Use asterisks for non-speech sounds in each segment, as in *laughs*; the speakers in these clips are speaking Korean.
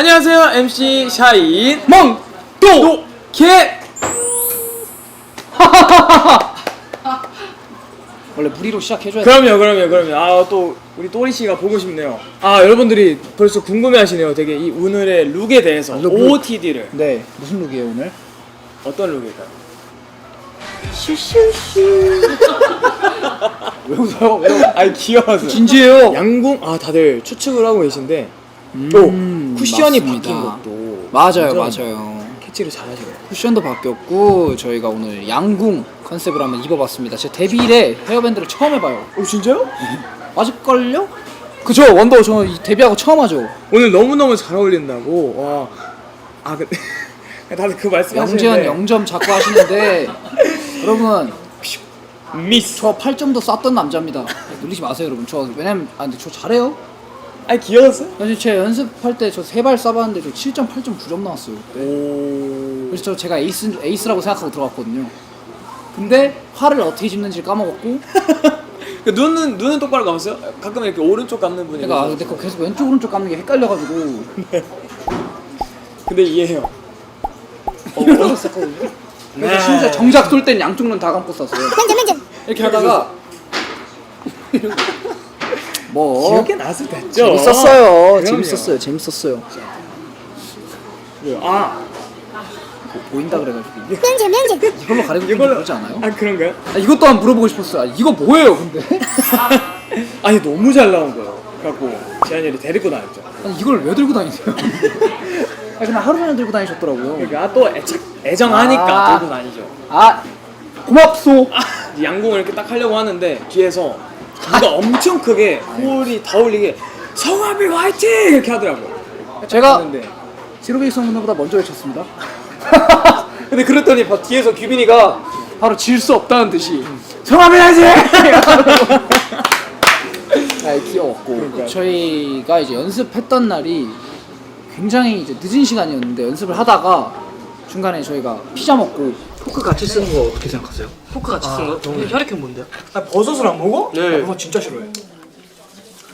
안녕하세요 MC 샤인 멍도 개 *laughs* 원래 무리로 시작해줘야 돼. 그럼요 그럼요 그럼요 아 또 우리 또리 씨가 보고 싶네요 아 여러분들이 벌써 궁금해하시네요 되게 이 오늘의 룩에 대해서 룩, 룩. OOTD를 네 무슨 룩이에요 오늘? 어떤 룩일까요? *laughs* 왜 웃어요? 왜 웃어요? 아니 귀여워서 진지해요. 양궁 아 다들 추측을 하고 계신데 음, 또 쿠션이 맞습니다. 바뀐 것도 맞아요 완전 맞아요. 캐치를 잘하시네요 쿠션도 바뀌었고 저희가 오늘 양궁 컨셉으로 한번 입어봤습니다. 제 데뷔일에 헤어밴드를 처음 해봐요. 오 진짜요? *laughs* 맞을걸요? 그죠 원더 저 이 데뷔하고 처음 하죠. 오늘 너무너무 잘 어울린다고 와 아 근데 *laughs* 다들 그 말씀 양재현 0점 자꾸 하시는데 *laughs* 여러분 미스 저 8점도 쐈던 남자입니다. 놀리지 마세요 여러분. 저 왜냐면 아 근데 저 잘해요. 아니 귀여웠어? 사실 제 연습할 때 저 세 발 쏴봤는데 저 7점 8점 9점 나왔어요. 그때. 오 그래서 저 제가 에이스 에이스라고 생각하고 들어갔거든요. 근데 활을 어떻게 집는지 까먹었고 *laughs* 그 눈은 눈은 똑바로 감았어요? 가끔 이렇게 오른쪽 감는 분이 제가 아, 계세요. 근데 그거 계속 왼쪽 오른쪽 감는 게 헷갈려가지고 *laughs* 근데 이해해요. 어, 어렸었거든요. 그래서 네. 심지어 정작 쏠 땐 양쪽 눈 다 감고 쐈어요. *laughs* 이렇게 하다가 뭐 기억에 나서 됐죠. 재밌었어요. 그럼요. 재밌었어요. 재밌었어요. 아뭐 보인다 그래가지고 명제 명제 이걸로 가리고 이걸로 그러지 않아요? 아 그런가요? 아, 이것도 한번 물어보고 싶었어요. 아, 이거 뭐예요, 근데? *laughs* 아니 너무 잘 나온 거예요. 그래갖고 재한이를 데리고 다녔죠. 아니 이걸 왜 들고 다니세요? *laughs* 아 그냥 하루 종일 들고 다니셨더라고요. 그러니까 아, 또 애착 애정하니까 아. 들고 다니죠. 아 고맙소. 아, 양궁을 이렇게 딱 하려고 하는데 뒤에서 누가 엄청 크게 홀이 다 울리게 성화비 화이팅 이렇게 하더라고요. 제가 하는데 지로베이스 누나보다 먼저 외쳤습니다. *laughs* 근데 그랬더니 바- 뒤에서 규빈이가 바로 질 수 없다는 듯이 성함해야지. *laughs* 아 귀여웠고 그러니까요. 저희가 이제 연습했던 날이 굉장히 이제 늦은 시간이었는데 연습을 하다가 중간에 저희가 피자 먹고 포크 같이 쓰는 거 어떻게 생각하세요? 포크 같이 쓰는 거? 근데 혈액형 뭔데요? 아, 버섯을 안 먹어? 네. 버섯 진짜 싫어해.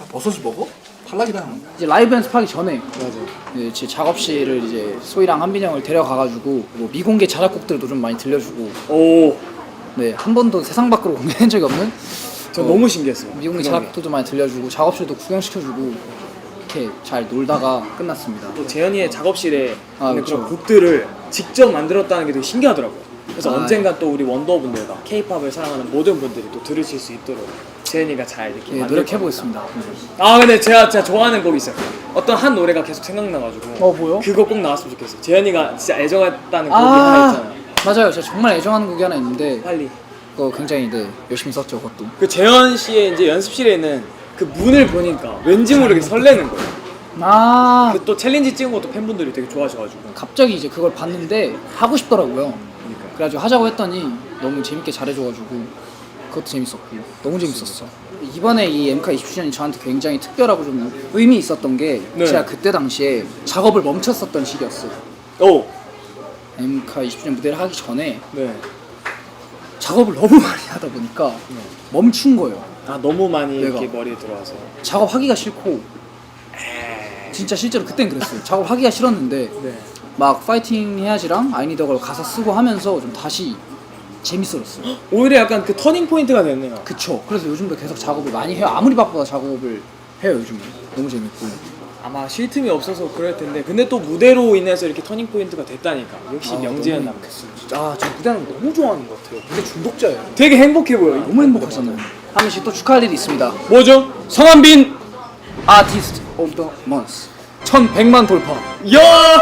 아, 버섯을 먹어? 탈락이다. 이제 라이브 연습하기 전에 맞아. 이제 제 작업실을 이제 소희랑 한빈이 형을 데려가가지고 뭐 미공개 자작곡들도 좀 많이 들려주고 오, 네 한 번도 세상 밖으로 *laughs* 공개한 적이 없는 저 어, 너무 신기했어요. 미공개 그런 게. 자작곡도 좀 많이 들려주고 작업실도 구경시켜주고 이렇게 잘 놀다가 끝났습니다. 또 재현이의 작업실에 아, 있는. 그런 곡들을 직접 만들었다는 게 되게 신기하더라고요. 그래서 아, 언젠가 또 우리 원더분들과 K-팝을 사랑하는 모든 분들이 또 들으실 수 있도록 재현이가 잘 이렇게 예, 만들 노력해 겁니다. 보겠습니다. 아 근데 제가 제가 좋아하는 곡이 있어요. 어떤 한 노래가 계속 생각나가지고. 어, 뭐요? 그거 꼭 나왔으면 좋겠어요. 재현이가 진짜 애정했다는 곡이 하나 아 있잖아요. 맞아요. 제가 정말 애정하는 곡이 하나 있는데 빨리. 그거 굉장히 네, 열심히 썼죠 그것도. 그 재현 씨의 이제 연습실에 있는 그 문을 보니까 왠지 모르게 설레는 거예요. 아 그 또 챌린지 찍은 것도 팬분들이 되게 좋아하셔가지고. 갑자기 이제 그걸 봤는데 하고 싶더라고요. 그래가지고 하자고 했더니 너무 재밌게 잘해줘가지고 그것도 재밌었고 너무 재밌었어. 이번에 이 엠카 20주년이 저한테 굉장히 특별하고 좀 의미 있었던 게 네. 제가 그때 당시에 작업을 멈췄었던 시기였어요. 오. 엠카 20주년 무대를 하기 전에 네. 작업을 너무 *laughs* 많이 하다 보니까 멈춘 거예요. 아 너무 많이 내가. 이렇게 머리에 들어와서. 작업하기가 싫고 진짜 실제로 그땐 그랬어요. 작업하기가 싫었는데 네. 막 파이팅 해야지랑 아이니더걸 가사 쓰고 하면서 좀 다시 재밌어졌어요. 오히려 약간 그 터닝 포인트가 됐네요. 그쵸. 그래서 요즘도 계속 작업을 많이 해요. 아무리 바빠도 작업을 해요 요즘은. 너무 재밌고. 아마 쉴 틈이 없어서 그럴 텐데 근데 또 무대로 인해서 이렇게 터닝 포인트가 됐다니까 역시 아, 명재현 너무 남겠어요. 아, 저 무대하는 거 너무 좋아하는 것 같아요. 무대 중독자예요. 되게 행복해 보여. 너무 행복하잖아요. 한 번씩 또 축하할 일이 있습니다. 뭐죠? 성한빈 아티스트 오브 더 먼스 1100만 돌파. 야!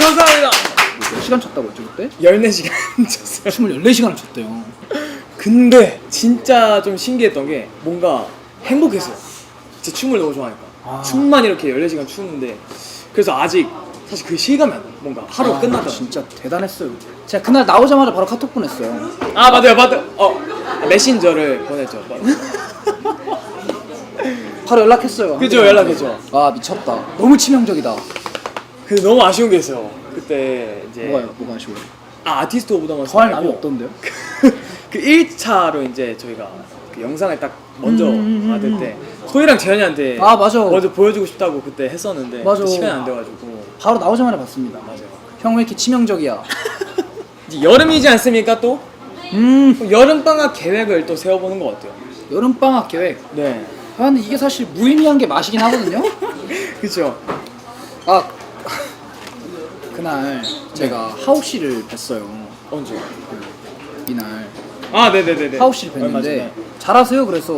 아 감사합니다. 몇 시간 쳤다고 했죠 그때? 14시간 *laughs* 쳤어요. 춤을 14시간을 췄대요. 근데 진짜 좀 신기했던 게 뭔가 행복했어요. 제 춤을 너무 좋아하니까. 아. 춤만 이렇게 14시간 추는데 그래서 아직 사실 그 실감이 안 나요. 뭔가 하루가 아, 끝나더라고요. 진짜 대단했어요. 제가 그날 나오자마자 바로 카톡 보냈어요. 아 맞아요 맞아요 어 메신저를 보냈죠 바로 연락했어요. 그죠 연락했죠 아 미쳤다. 너무 치명적이다. 근데 너무 아쉬운 게 있어요 그때 이제 뭐가요? 뭐가 아쉬워요? 아 아티스트 오브 더 먼스 더할 남이 없던데요? 그 1차로 이제 저희가 그 영상을 딱 먼저 음, 음, 음, 받을 음. 때 소희랑 재현이한테 아, 맞아. 먼저 보여주고 싶다고 그때 했었는데 맞아. 시간이 안 돼가지고 바로 나오자마자 봤습니다. 맞아요. 형 왜 이렇게 치명적이야? *laughs* 이제 여름이지 않습니까 또? 음 여름 방학 계획을 또 세워보는 것 같아요. 여름 방학 계획. 네. 아 근데 이게 사실 무의미한 게 맛이긴 하거든요. *laughs* 그렇죠. 아 그날 제가 하우 씨를 뵀어요. 언제? 이날 아 네네네네. 하우 씨를 얼마 뵀는데 전에. 잘하세요? 그래서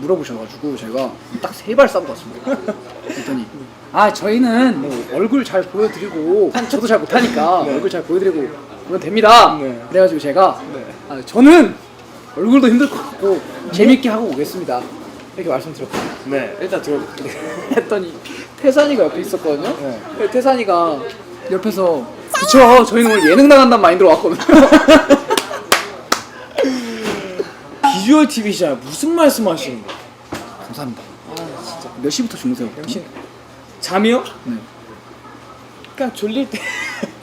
물어보셔가지고 제가 딱 세 발 싸고 왔습니다. *laughs* 그랬더니 아 저희는 뭐 얼굴 잘 보여드리고 저도 잘 못하니까 *laughs* 네. 얼굴 잘 보여드리고 그러면 됩니다. 네. 그래가지고 제가 네. 아, 저는 얼굴도 힘들 것 같고 재밌게 하고 오겠습니다. 이렇게 말씀드렸거든요. 네. 일단 들어볼게요. *laughs* 했더니 태산이가 옆에 있었거든요. 네. 태산이가 옆에서 그쵸 저희는 오늘 예능 나간다는 마인드로 왔거든요. *laughs* 비주얼 TV시잖아요. 무슨 말씀 하시는 거예요? 감사합니다. 몇 시부터 주무세요? 당신 잠이요? 네. 그러니까 졸릴 때.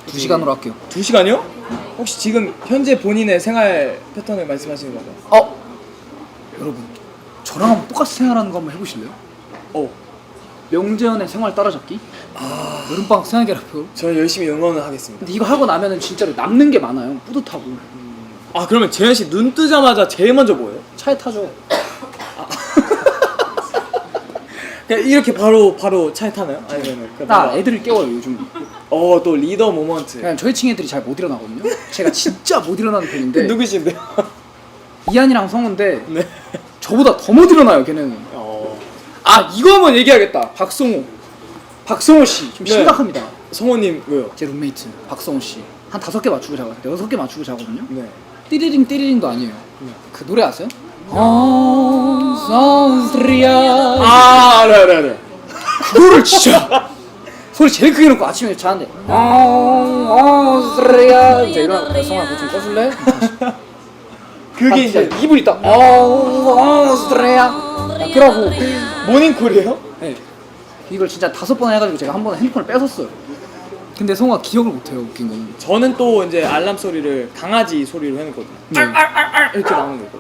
두 시간으로 할게요. 두 시간이요? 혹시 지금 현재 본인의 생활 패턴을 말씀하시는 건가요? 어 여러분 저랑 한번 똑같이 생활하는 거 한번 해보실래요? 어. 명재현의 생활 따라잡기. 여름방학 생활계라표. 저 열심히 응원을 하겠습니다. 근데 이거 하고 나면은 진짜로 남는 게 많아요. 뿌듯하고 아 그러면 재현 씨 눈 뜨자마자 제일 먼저 뭐예요? 차에 타죠. *laughs* 그냥 이렇게 바로 바로 차에 타나요? 아니면 나 애들을 깨워요 요즘. 어 또 리더 모먼트. 그냥 저희 층 애들이 잘 못 일어나거든요. 제가 진짜 못 일어나는 편인데 *laughs* 누구신데요? 이한이랑 성우인데 네. 저보다 더 못 일어나요 걔는. 어아 이거 한번 얘기하겠다. 박성호. 박성호 씨 좀 네. 심각합니다. 성호님 왜요? 제 룸메이트 박성호 씨. 한 다섯 개 맞추고 자거든요. 여섯 개 맞추고 자거든요. 네. 띠리링 띠리링도 아니에요. 그 노래 아세요? 어선스리아 아 알아 알아 알아. 그거를 진짜 소리 제일 크게 놓고 아침에 자는데 어선스리아 이제 일어나 성아 좀 꺼줄래? 그게 이제 2분 있다 어선스리아 그러고 모닝콜이에요? 네. 이걸 진짜 다섯 번 해가지고 제가 한 번에 핸드폰을 뺏었어요 근데 성아 기억을 못해요 웃긴 거는 저는 또 이제 알람 소리를 강아지 소리로 해놓거든요. 네. 이렇게 나오는 거고.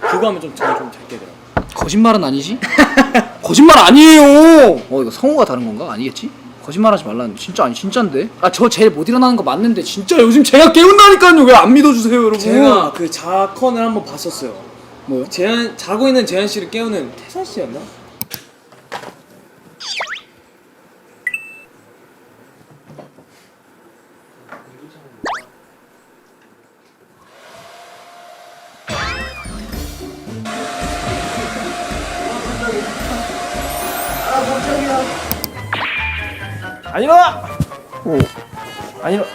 그거 하면 좀 저는 좀잘 깨더라고요. 거짓말은 아니지? *laughs* 거짓말 아니에요. 어 이거 성우가 다른 건가? 아니겠지? 거짓말하지 말라는 진짜 아니 진짜인데? 아 저 제일 못 일어나는 거 맞는데 진짜 요즘 제가 깨운다니까요. 왜 안 믿어주세요, 여러분? 제가 그 자컨을 한번 봤었어요. 뭐요? 재현 자고 있는 재현 씨를 깨우는 태선 씨였나? 안 일어나! 안 일어나!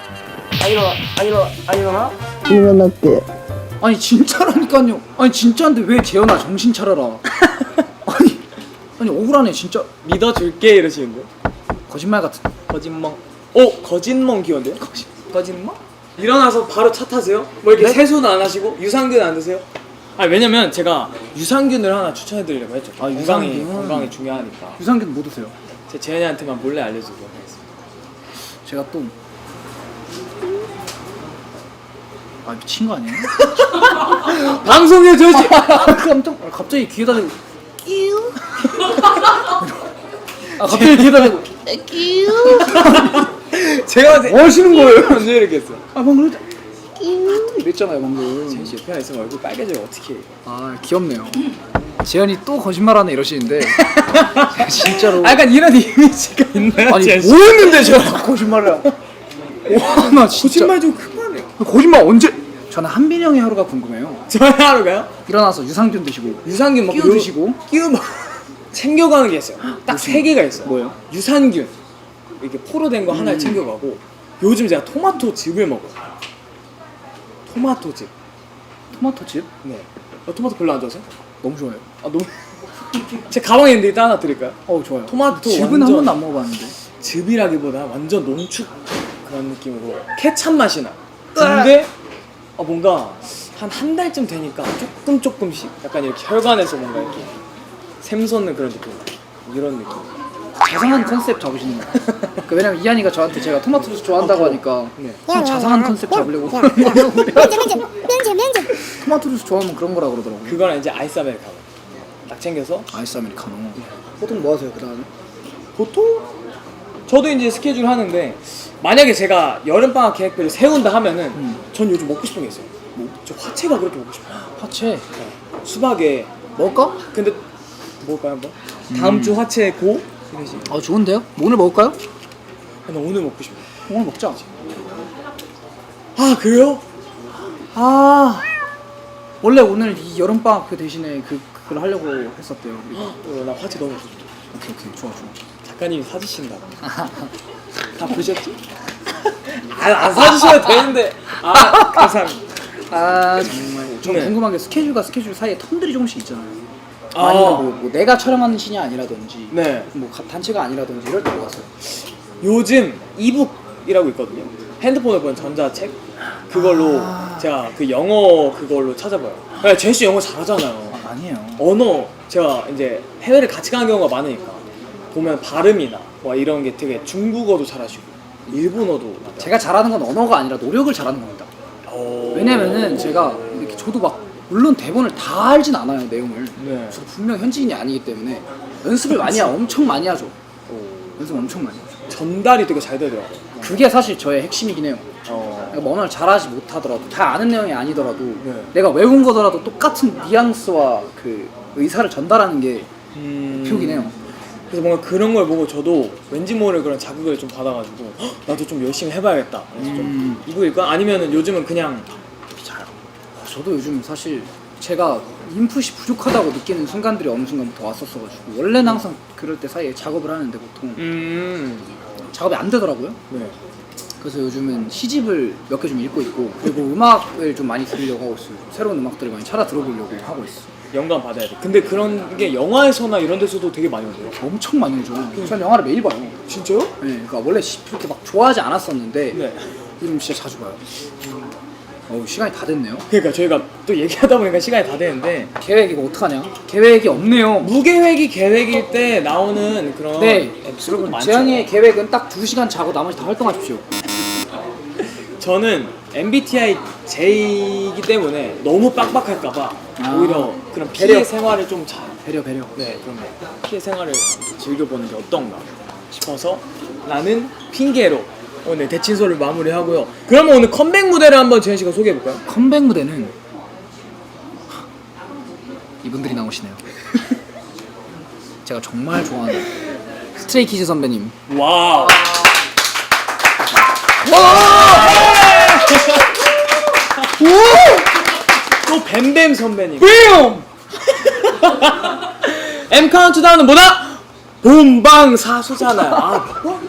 안 일어나! 안 일어나! 안 일어나? 일어날게. 아니 진짜라니까요. 아니 진짜인데 왜 재현아 정신 차려라. *laughs* 아니 아니 억울하네 진짜. 믿어줄게 이러시는데. 거짓말 같은. 거짓멍. 오 거짓멍 귀여운데요? 거짓 거짓멍? 일어나서 바로 차 타세요? 뭐 이렇게 네? 세수는 안 하시고 유산균 안 드세요? 아 왜냐면 제가 유산균을 하나 추천해드리려고 했죠. 아, 건강이 유산균. 건강이 중요하니까. 유산균 못 드세요. 제 재현이한테만 몰래 알려주도록 하겠습니다. 제가 또. 아 미친 거 아니에요? *laughs* 방송에 저 씨. 깜짝 아, 갑자기 귀에다 대고 끼우 아 갑자기 귀에다 대고 *laughs* 제가 뭐 하시는 거예요? *laughs* 언제 이렇게 했어? 아 방금 이랬잖아요 방금 씨 옆에 있으면 얼굴 빨개져요 어떻게? 아 귀엽네요 재현이 또 거짓말하네 이러시는데 진짜로 아 약간 이런 이미지가 있나요? 아니? 뭐 했는데 제가 거짓말을 와나 진짜 거짓말 좀 그만해요. 거짓말 언제 저는 한빈 형의 하루가 궁금해요 *laughs* 저희 하루 가요? 일어나서 유산균 드시고 유산균 막 끼워 요- 드시고 끼워 막 *laughs* 챙겨가는 게 있어요. 딱 세 개가 있어요. 뭐예요? 유산균 이렇게 포로 된 거 하나를 챙겨가고 요즘 제가 토마토 즙을 먹어요. 토마토 즙. 토마토칩 네. 어, 토마토 별로 안 좋아하세요? 너무 좋아요 아 너무. *laughs* 제 가방에 있는데 일단 하나 드릴까요? 어우 좋아요 토마토 칩은 완전- 한 번도 안 먹어봤는데 즙이라기보다 완전 농축 그런 느낌으로 케찹 맛이 나. 근데 어, 뭔가 한 한 달쯤 되니까 조금 조금씩 약간 이렇게 혈관에서 뭔가 이렇게 샘솟는 그런 느낌. 이런 느낌. 자상한 컨셉 잡으시는 거예요. *laughs* 그 왜냐면 이한이가 저한테 제가 토마토 주스 좋아한다고 하니까 네. 그냥 자상한 컨셉 잡으려고 면접, 면접, 면접, 면접. 토마토 주스 좋아하면 그런 거라 그러더라고요. 그거랑 이제 아이스 아메리카노. 딱딱 챙겨서 아이스 아메리카노. 보통 뭐 하세요 그 다음에? 보통 저도 이제 스케줄 하는데 만약에 제가 여름방학 계획표를 세운다 하면은 음. 전 요즘 먹고 싶은 게 있어요. 뭐, 저 화채가 그렇게 먹고 싶어요. 화채. 수박에 먹을까? 근데 먹을까요 한번? 다음 주 화채 고 이러시. 아 좋은데요? 뭐 오늘 먹을까요? 아, 나 오늘 먹고 싶어. 오늘 먹자. 아 그래요? 아 원래 오늘 이 여름방학 그 대신에 그 그걸 하려고 했었대요. 우리가. *gasps* 어, 나 화채 너무 먹고 싶어. 오케이 오케이 좋아 좋아. 작가님이 사주신다고. 다 보셨지? 아, 안 사주셔도 되는데. 아 감사합니다. 아 정말 좀 네. 궁금한 게 스케줄과 스케줄 사이에 텀들이 조금씩 있잖아요. 아. 뭐, 뭐 내가 촬영하는 신이 아니라든지 네. 뭐 가- 단체가 아니라든지 이럴 때 뭐가 있어요? 요즘 이북이라고 있거든요. 핸드폰에 보는 전자책 그걸로 아. 제가 그 영어 그걸로 찾아봐요. 네, 제시 영어 잘하잖아요. 아, 아니에요. 언어 제가 이제 해외를 같이 가는 경우가 많으니까 보면 발음이나 뭐 이런 게 되게 중국어도 잘하시고 일본어도. 제가 잘하는 건 언어가 아니라 노력을 잘하는 겁니다. 어... 왜냐면은 제가 이렇게 저도 막 물론 대본을 다 알진 않아요 내용을. 네. 저도 분명 현지인이 아니기 때문에 연습을 많이 하, 엄청 많이 하죠. 연습 엄청 많이 하죠. 전달이 되게 잘 되더라고요. 그게 사실 저의 핵심이긴 해요. 어... 그러니까 뭐 언어를 잘하지 못하더라도 다 아는 내용이 아니더라도 네. 내가 외운 거더라도 똑같은 뉘앙스와 그 의사를 전달하는 게 음... 표긴 해요. 그래서 뭔가 그런 걸 보고 저도 왠지 모를 그런 자극을 좀 받아가지고 "헉, 나도 좀 열심히 해봐야겠다. 그래서 음. 좀 이북일까? 아니면은 요즘은 그냥 잘 저도 요즘 사실 제가 인풋이 부족하다고 느끼는 순간들이 어느 순간부터 왔었어가지고 원래는 항상 그럴 때 사이에 작업을 하는데 보통 음... 작업이 안 되더라고요. 네. 그래서 요즘은 시집을 몇 개 좀 읽고 있고 그리고 음악을 좀 많이 들으려고 하고 있어요. 새로운 음악들을 많이 찾아 들어보려고 하고 있어. 영감 받아야 돼. 근데 그런 게 영화에서나 이런 데서도 되게 많이 오고요. 엄청 많이 오죠. 전 영화를 매일 봐요. 진짜요? 네, 그러니까 원래 시- 그렇게 막 좋아하지 않았었는데 네. 요즘 진짜 자주 봐요. 어우 시간이 다 됐네요. 그러니까 저희가 또 얘기하다 보니까 시간이 다 되는데 계획 이거 어떡하냐? 계획이 없네요. 무계획이 계획일 때 나오는 그런 네, 에피소드 여러분 많죠. 재현이의 계획은 딱 2시간 자고 나머지 다 활동하십시오. 저는 MBTI J이기 때문에 너무 빡빡할까봐 아. 오히려 그런 피해 배려. 생활을 좀 잘. 배려 배려. 네, 그런 피해 생활을 즐겨보는 게 어떤가 싶어서 나는 핑계로 오늘 대친소를 마무리하고요. 그러면 오늘 컴백 무대를 한번 재현 씨가 소개해 볼까요? 컴백 무대는 이분들이 나오시네요. *laughs* 제가 정말 좋아하는 스트레이키즈 선배님. 와우. 또 뱀뱀 선배님. 뱀! M *laughs* 카운트다운은 뭐다? 본방사수잖아요. 아, 뭐?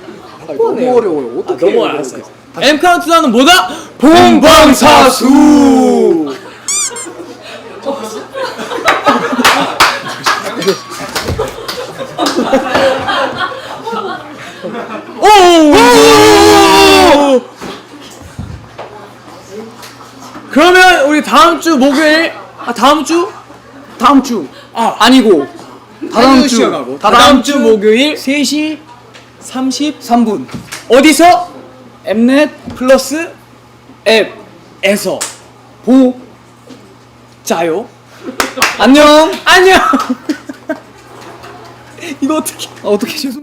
너무 어려워요. 아, 어떻게 너무 해요, 알았어요. 이렇게. M 카운트다운은 뭐다? 본방사수. 오! 그러면 우리 다음 주 목요일 아 다음 주? 다음 주. 아. 아니고. 다다음 주. 시간하고. 다다음 주 목요일 3시 33분 3분. 어디서? 엠넷 플러스 앱에서. 앱에서 보. 자요. 안녕. *laughs* 안녕. *laughs* 이거 어떻게 아, 어떻게 죄송